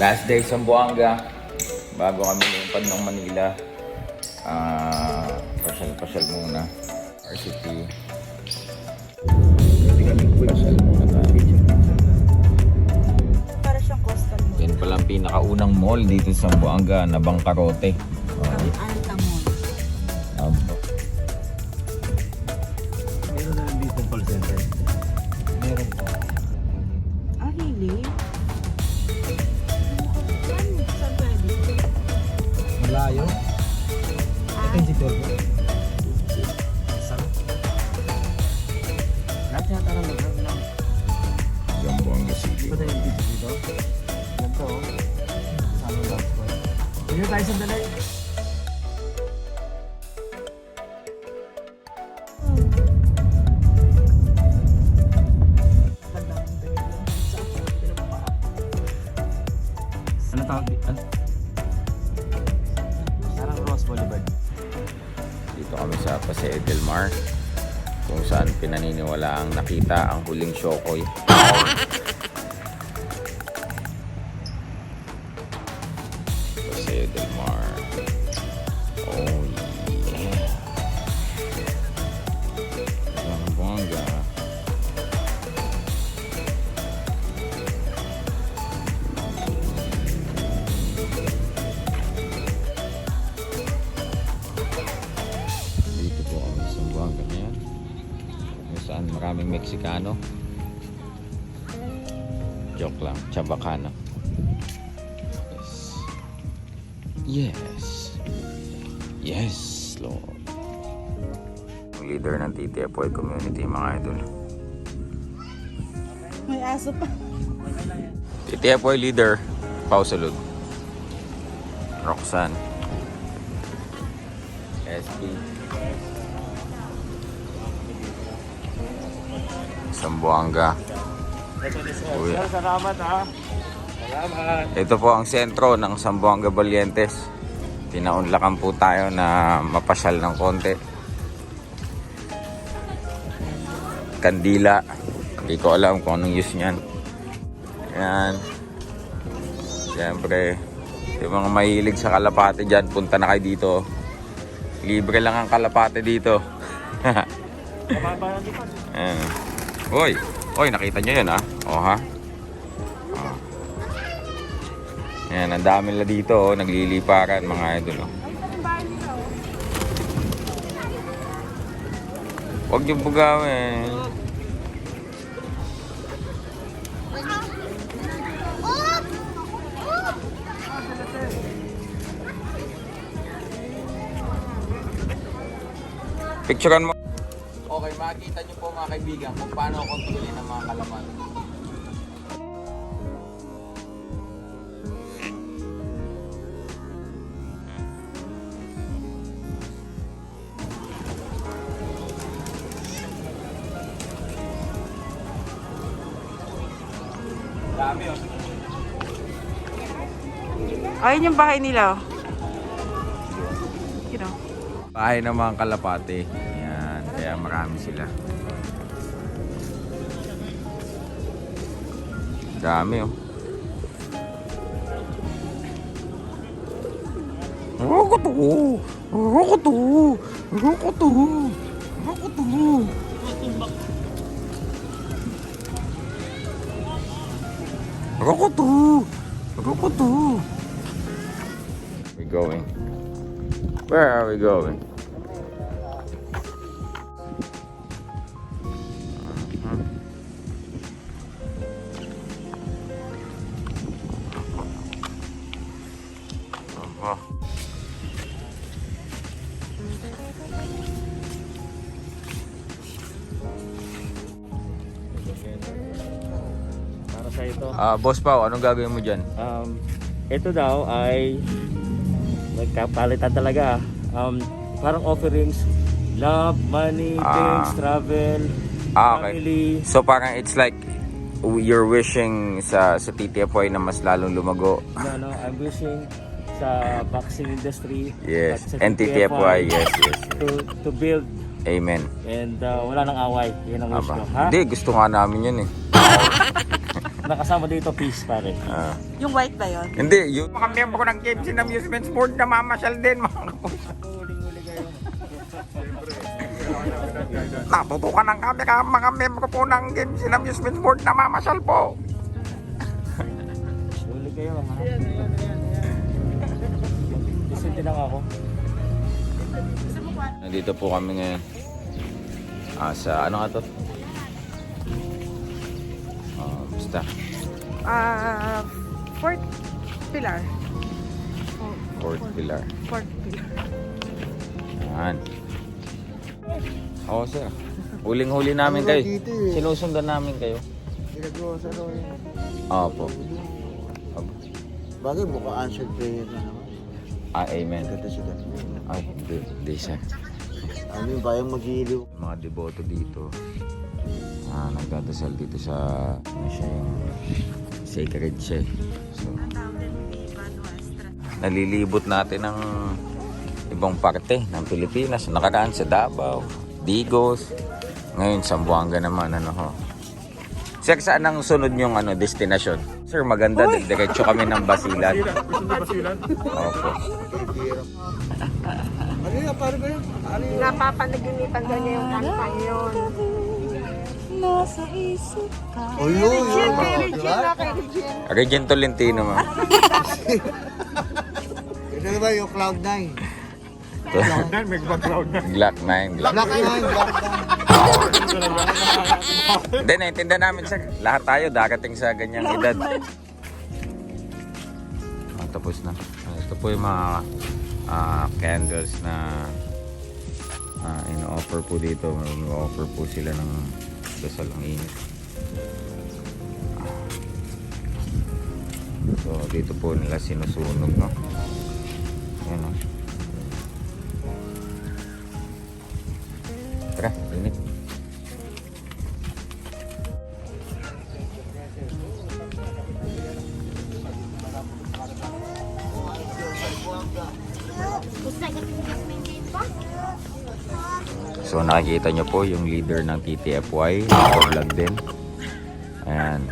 Last day sa Buanga. Bago kami lumipad ng Manila. Ah, pasyal-pasyal muna. RCT. Pwede kami pasyal muna tayo. Para siyang coastal mo. Yan pala ang pinakaunang mall dito sa Buanga na Bangkarote. Oh, Paseo del Mar kung saan pinaniniwala ang nakita ang huling Shokoy. Paseo del Mar. Meksikano. Joke lang, Chabacano. Yes. Yes. Yes, Lord. Ang leader ng TTFY community, mga idol. May aso pa. TTFY leader, Pau Salud. Roxanne. SB. Sambuanga. Uy. Salamat ha. Salamat. Ito po ang sentro ng Sambuanga Valientes. Pinaunlakan po tayo na mapasyal ng konti. Kandila. Hindi ko alam kung anong use niyan. Yan. Siyempre, yung mga mahilig sa kalapate dyan, punta na kayo dito. Libre lang ang kalapate dito. Mababa na dito. Ayan. Hoy, hoy, nakita nyo yun ha? O ha? Oh. Ayan, ang dami nila dito, oh, nagliliparan mga idol. Oh. Huwag niyo bugawin. Picturean mo. Makikita niyo po mga kaibigan kung paano kontrolin ang mga kalaman. Dami oh. Ayun yung bahay nila. oh. You know. Bahay ng mga kalapate. Kaya marami sila. Dami oh. Rokoto! Rokoto! Rokoto! Rokoto! Rokoto! Rokoto! We going? Where are we going? Oh. Para sa ito. Ah, Boss Pao, anong gagawin mo dyan? Um, ito daw ay nagkapalitan talaga. Um, parang offerings, love, money, Ah. things, travel, Ah, okay. family. So parang it's like you're wishing sa sa TTFY na mas lalong lumago. No, no, I'm wishing sa vaccine industry Yes. at sa And TTFY, yes, yes. to to build Amen. and uh, wala nang away. Yan ang wish Aba. ko. Ha? Hindi, gusto nga namin yun eh. nakasama dito, peace pare. Ah. Yung white ba yun? Hindi, yung mga miyembro ng Games and Amusements Board na mamasyal din mga kapuso. Natutukan ng kami ka mga miyembro po ng Games and Amusements Board na mamasyal po. Huli kayo ha. Disente lang ako. Nandito po kami ngayon. Ah, sa ano nga to? Ah, basta. Ah, fourth pillar. Oh, Fourth pillar. Fourth pillar. Yan. Oo, sir. Huling-huli namin kayo. Sinusundan namin kayo. Ginagawa sa ano eh. Opo. Bagay mukhang answered prayer na naman. Ah, amen. Ganda siya. Ay, hindi, hindi siya. Ano yung bayang mag-iiliw? Mga deboto dito. Ah, nagdadasal dito sa ano siya yung sacred siya. eh. So, nalilibot natin ng ibang parte ng Pilipinas. Nakaraan sa Davao, Digos. Ngayon, Zamboanga naman. Ano ho. Sir, saan ang sunod yung ano, destinasyon? Sir, maganda. Diretso kami ng Basilan. Opo. Ano yung pare ba yun? Ano yung... Napapanaginipan daw niya yung kanta yun. Nasa isip ka. Oh, yun, yun. Di ba? Regent Tolentino, ma'am. Ito ba yung Cloud9? Glock 9. Glock Black 9, Black Hindi, naintindihan namin sir. Lahat tayo darating sa ganyang edad. Ah, tapos na. Ah, ito po yung mga ah, candles na ah, in-offer po dito. May-offer po sila ng dasal ang init. So, dito po nila sinusunog, no? Ayan, no? Tara, init. So nakikita nyo po yung leader ng TTFY, vlog din. Ayan.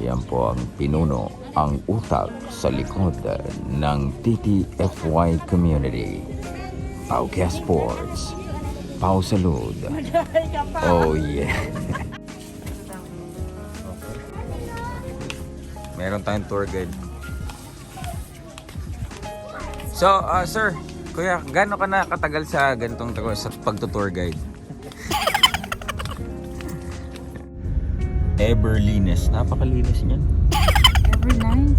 Yan po ang pinuno, ang utak sa likod ng TTFY community. Pauka Sports. Pau Salud. Oh yeah. Meron tayong tour guide. So, ah, sir, kuya, gaano ka na katagal sa ganitong tago sa pagtutour guide? Everlinis. Napakalinis niyan. Every nice.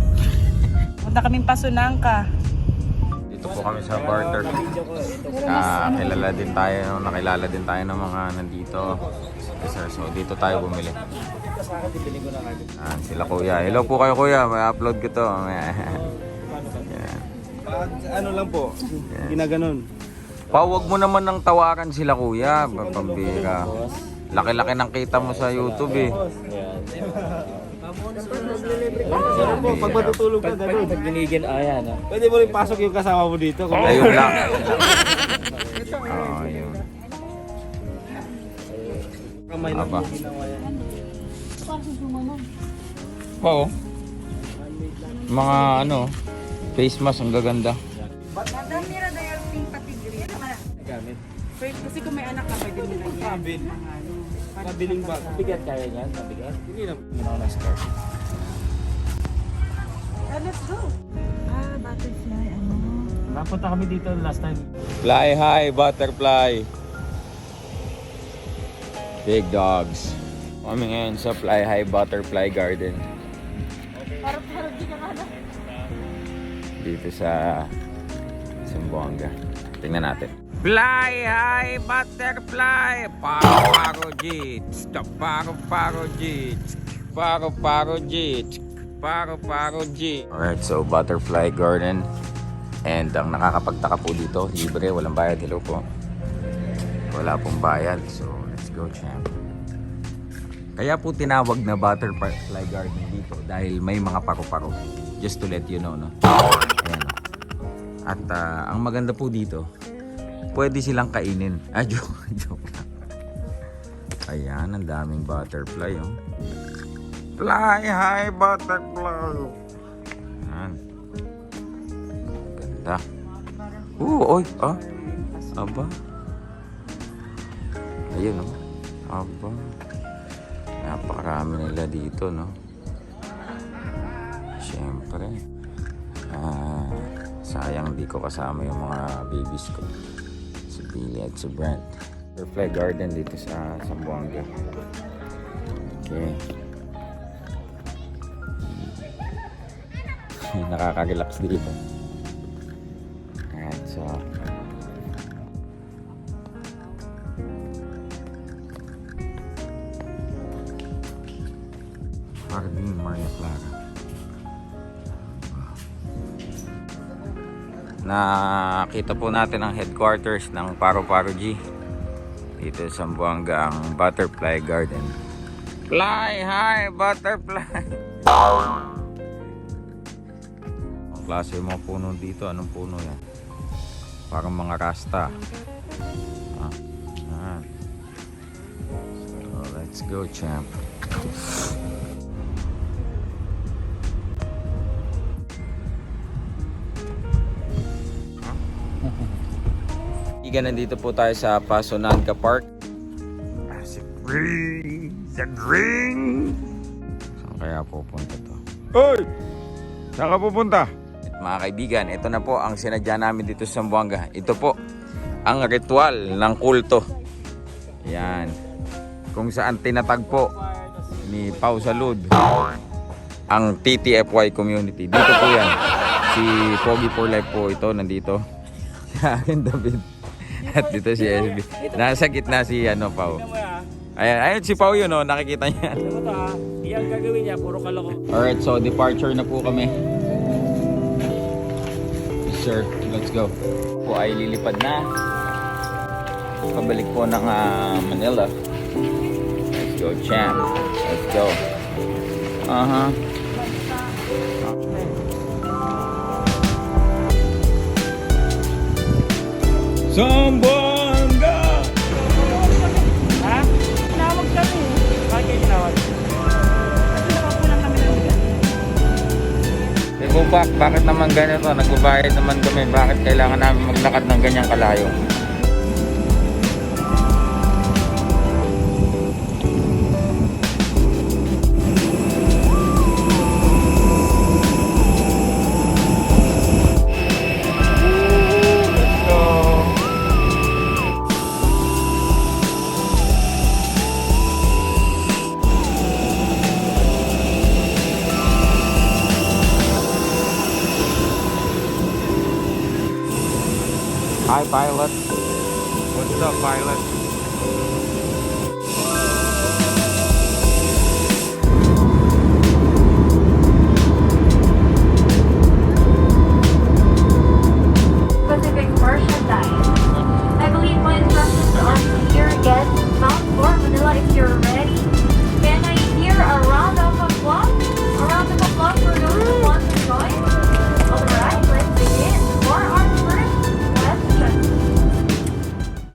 Punta kaming pasunangka. Dito po kami sa barter. Ah, kilala din tayo, nakilala din tayo ng mga nandito. Yes, sir. So, dito tayo bumili. Ah, sila kuya. Hello po kayo kuya, may upload ko to. Ano lang po, ginaganon. Pawag mo naman ng tawakan sila kuya, pambira. Laki-laki ng kita mo sa YouTube eh. Pero po, pag matutulog ka, ganun. pag binigyan, ayan ah. Pwede mo rin pasok yung kasama mo dito. Kung Ayun lang. Oo, yun. kamay na Aba. Oo. Mga ano, face mask ang gaganda. Gamit. Wait, kasi kung may anak ka, pwede mo na yan. Kabil. Kabiling bag. Mabigat kaya niyan, mabigat. Hindi na. Hindi na ako na-scarf. Ah, let's go. Ah, butterfly, ano? Napunta kami dito last time. Fly high, butterfly. Big dogs. Kami ngayon sa Fly High Butterfly Garden. Dito sa Zamboanga. Tingnan natin. Fly high butterfly, paro paro jits, paro paro jits, paro paro jits, paro paro jits. Alright, so butterfly garden. And ang nakakapagtaka po dito, libre, walang bayad. Hello po. Wala pong bayad. So, let's go, champ. Kaya po tinawag na butterfly garden dito dahil may mga paro-paro. Just to let you know, no? Ayan? At ah, ang maganda po dito, pwede silang kainin. Ah, joke, joke lang. Ayan, ang daming butterfly, oh. Fly high butterfly. Yan. Ganda. Oo, oy, ah. Aba. Ayun, oh. Aba. Napakarami nila dito, no? Siyempre. Ah, sayang di ko kasama yung mga babies ko. Si Billy at si Brent. Butterfly Garden dito sa Zamboanga. Okay. Nakaka-relax dito. Alright, so... Jardín Maria Clara. Nakita po natin ang headquarters ng Paro Paro G dito sa Zamboanga ang Butterfly Garden. Fly high butterfly. Ang klase yung puno dito, anong puno yan? Parang mga rasta. Ah, ah. So, let's go, champ. Iga nandito po tayo sa Pasonanca Park. Sa green! Sa green! Saan kaya pupunta to? Hoy! Saan ka pupunta? At mga kaibigan, ito na po ang sinadya namin dito sa Zamboanga. Ito po ang ritual ng kulto. Yan. Kung saan tinatagpo ni Pau Salud ang TTFY community. Dito po yan. Si Pogi for Life po ito nandito. Sa akin David. At dito si SB. Nasa gitna si ano Pau. Ayan, ayun si Pau yun oh, nakikita niya. Ano to ha? Iyan gagawin niya, puro kaloko. Alright, so departure na po kami. Sir, let's go. Po ay lilipad na. Pabalik po ng ah, Manila. Let's go, champ. Let's go. Uh-huh. Zamboanga! Ha? Tinawag kami. Bakit kayo tinawag? Eh, Bubak, bakit naman ganito? Nagbabayad naman kami. Bakit kailangan namin maglakad ng ganyang kalayo? Violet. What's up, Violet?